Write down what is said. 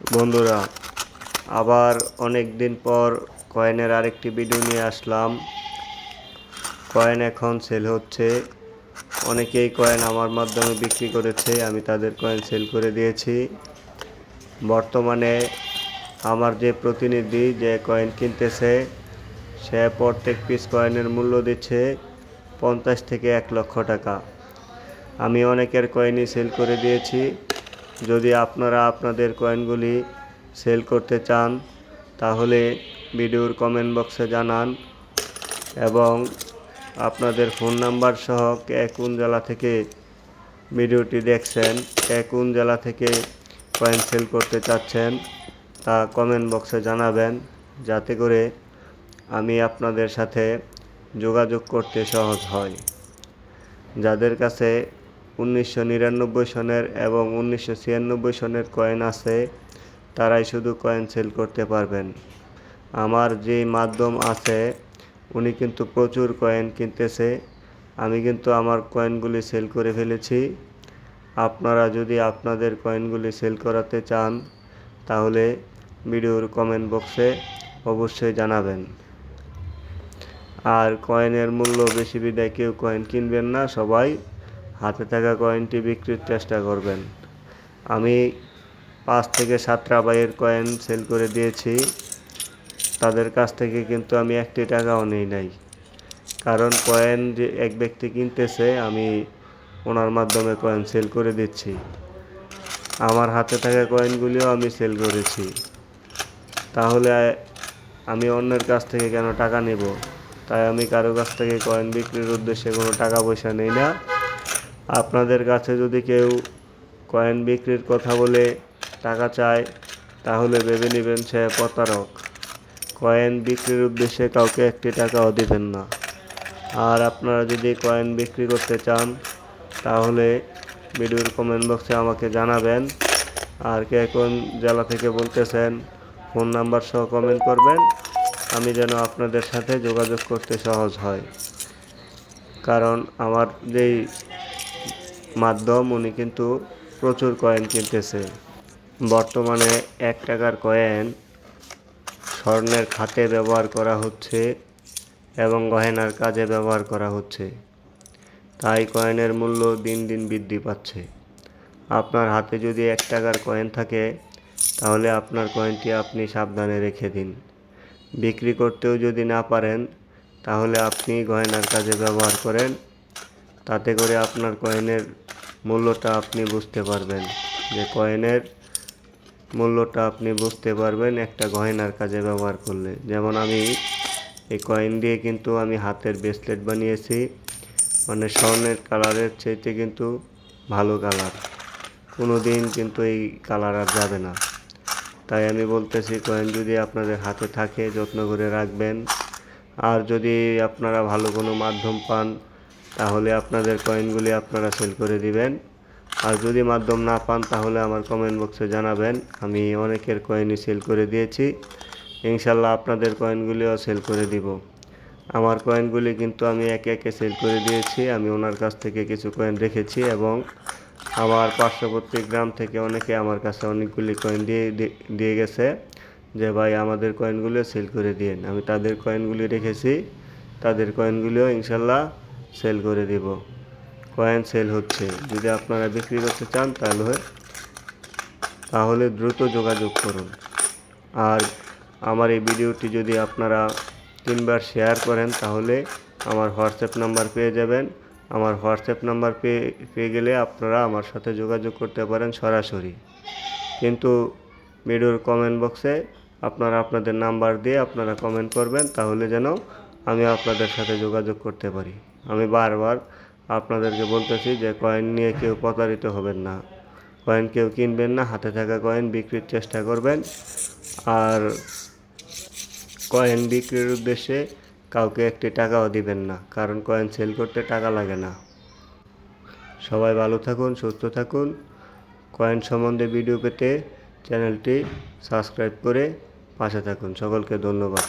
বন্ধুরা, আবার অনেক দিন পর কয়েনের আরেকটি ভিডিও নিয়ে আসলাম। কয়েন এখন সেল হচ্ছে। অনেকেই কয়েন আমার মাধ্যমে বিক্রি করেছে, আমি তাদের কয়েন সেল করে দিয়েছি। বর্তমানে আমার যে প্রতিনিধি যে কয়েন কিনতেছে, সে প্রত্যেক পিস কয়েনের মূল্য দিচ্ছে পঞ্চাশ থেকে এক লক্ষ টাকা। আমি অনেকের কয়েনই সেল করে দিয়েছি। যদি আপনারা আপনাদের কয়েনগুলি সেল করতে চান, তাহলে ভিডিওর কমেন্ট বক্সে জানান এবং আপনাদের ফোন নাম্বার সহ কে কোন জেলা থেকে ভিডিওটি দেখছেন, কে কোন জেলা থেকে কয়েন সেল করতে চাচ্ছেন, তা কমেন্ট বক্সে জানাবেন। যাতে করে আমি আপনাদের সাথে যোগাযোগ করতে সহজ হয়। যাদের কাছে উনিশশো নিরানব্বই সনের এবং উনিশশো ছিয়ানব্বই সনের কয়েন আছে, তারাই শুধু কয়েন সেল করতে পারবেন। আমার যে মাধ্যম আছে, উনি কিন্তু প্রচুর কয়েন কিনতেছে। আমি কিন্তু আমার কয়েনগুলি সেল করে ফেলেছি। আপনারা যদি আপনাদের কয়েনগুলি সেল করাতে চান, তাহলে ভিডিওর কমেন্ট বক্সে অবশ্যই জানাবেন। আর কয়েনের মূল্য বেশি বিদায়, কেউ কয়েন কিনবেন না, সবাই হাতে থাকা কয়েনটি বিক্রির চেষ্টা করবেন। আমি পাঁচ থেকে সাতটা বাইয়ের কয়েন সেল করে দিয়েছি। তাদের কাছ থেকে কিন্তু আমি একটি টাকাও নেই নাই। কারণ কয়েন যে এক ব্যক্তি কিনতেছে, আমি ওনার মাধ্যমে কয়েন সেল করে দিচ্ছি। আমার হাতে থাকা কয়েনগুলিও আমি সেল করেছি। তাহলে আমি অন্যের কাছ থেকে কেন টাকা নেব? তাই আমি কারও কাছ থেকে কয়েন বিক্রির উদ্দেশ্যে কোনো টাকা পয়সা নেই না। আপনাদের কাছে যদি কেউ কয়েন বিক্রির কথা বলে টাকা চায়, তাহলে ভেবে নেবেন সে প্রতারক। কয়েন বিক্রির উদ্দেশ্যে কাউকে একটি টাকাও দিবেন না। আর আপনারা যদি কয়েন বিক্রি করতে চান, তাহলে ভিডিওর কমেন্ট বক্সে আমাকে জানাবেন। আর কে কোন জেলা থেকে বলতেছেন, ফোন নাম্বার সহ কমেন্ট করবেন। আমি যেন আপনাদের সাথে যোগাযোগ করতে সহজ হয়। কারণ আমার যেই মাধ্যম, উনি কিন্তু প্রচুর কয়েন কিনতেছে। বর্তমানে এক টাকার কয়েন স্বর্ণের খাতে ব্যবহার করা হচ্ছে এবং গহেনার কাজে ব্যবহার করা হচ্ছে। তাই কয়েনের মূল্য দিন দিন বৃদ্ধি পাচ্ছে। আপনার হাতে যদি এক টাকার কয়েন থাকে, তাহলে আপনার কয়েনটি আপনি সাবধানে রেখে দিন। বিক্রি করতেও যদি না পারেন, তাহলে আপনি গয়নার কাজে ব্যবহার করেন। তাতে করে আপনার কয়েনের মূল্যটা আপনি বুঝতে পারবেন। যে কয়েনের মূল্যটা আপনি বুঝতে পারবেন একটা গয়নার কাজে ব্যবহার করলে। যেমন আমি এই কয়েন দিয়ে কিন্তু আমি হাতের ব্রেসলেট বানিয়েছি। মানে স্বর্ণের কালারের চাইতে কিন্তু ভালো কালার। কোনো দিন কিন্তু এই কালার আর যাবে না। তাই আমি বলতেছি, কয়েন যদি আপনাদের হাতে থাকে, যত্ন করে রাখবেন। আর যদি আপনারা ভালো কোনো মাধ্যম পান তাহলে আপনাদের কয়েনগুলি আপনারা সেল করে দিবেন। আর যদি মাধ্যম না পান, তাহলে আমার কমেন্ট বক্সে জানাবেন। আমি অনেকের কয়েনই সেল করে দিয়েছি। ইনশাল্লাহ আপনাদের কয়েনগুলিও সেল করে দিব। আমার কয়েনগুলি কিন্তু আমি একে একে সেল করে দিয়েছি। আমি ওনার কাছ থেকে কিছু কয়েন রেখেছি এবং আমার পার্শ্ববর্তী গ্রাম থেকে অনেকে আমার কাছে অনেকগুলি কয়েন দিয়ে দিয়ে গেছে যে, ভাই, আমাদের কয়েনগুলিও সেল করে দিন আমি তাদের কয়েনগুলি রেখেছি। তাদের কয়েনগুলিও ইনশাল্লাহ সেল করে দিব। কয়েন সেল হচ্ছে। যদি আপনারা বিক্রি করতে চান তাহলে তাহলে দ্রুত যোগাযোগ করুন। আর আমার এই ভিডিওটি যদি আপনারা তিনবার শেয়ার করেন, তাহলে আমার হোয়াটসঅ্যাপ নাম্বার পেয়ে যাবেন। আমার হোয়াটসঅ্যাপ নাম্বার পেয়ে পেয়ে গেলে আপনারা আমার সাথে যোগাযোগ করতে পারেন সরাসরি। কিন্তু ভিডিওর কমেন্ট বক্সে আপনারা আপনাদের নাম্বার দিয়ে আপনারা কমেন্ট করবেন, তাহলে যেন আমি আপনাদের সাথে যোগাযোগ করতে পারি। আমি বারবার আপনাদেরকে বলতেছি যে কয়েন নিয়ে কেউ প্রতারিত হবেন না। কয়েন কেউ কিনবেন না, হাতে থাকা কয়েন বিক্রির চেষ্টা করবেন। আর কয়েন বিক্রির উদ্দেশ্যে কাউকে একটি টাকাও দিবেন না, কারণ কয়েন সেল করতে টাকা লাগে না। সবাই ভালো থাকুন, সুস্থ থাকুন। কয়েন সম্বন্ধে ভিডিও পেতে চ্যানেলটি সাবস্ক্রাইব করে পাশে থাকুন। সকলকে ধন্যবাদ।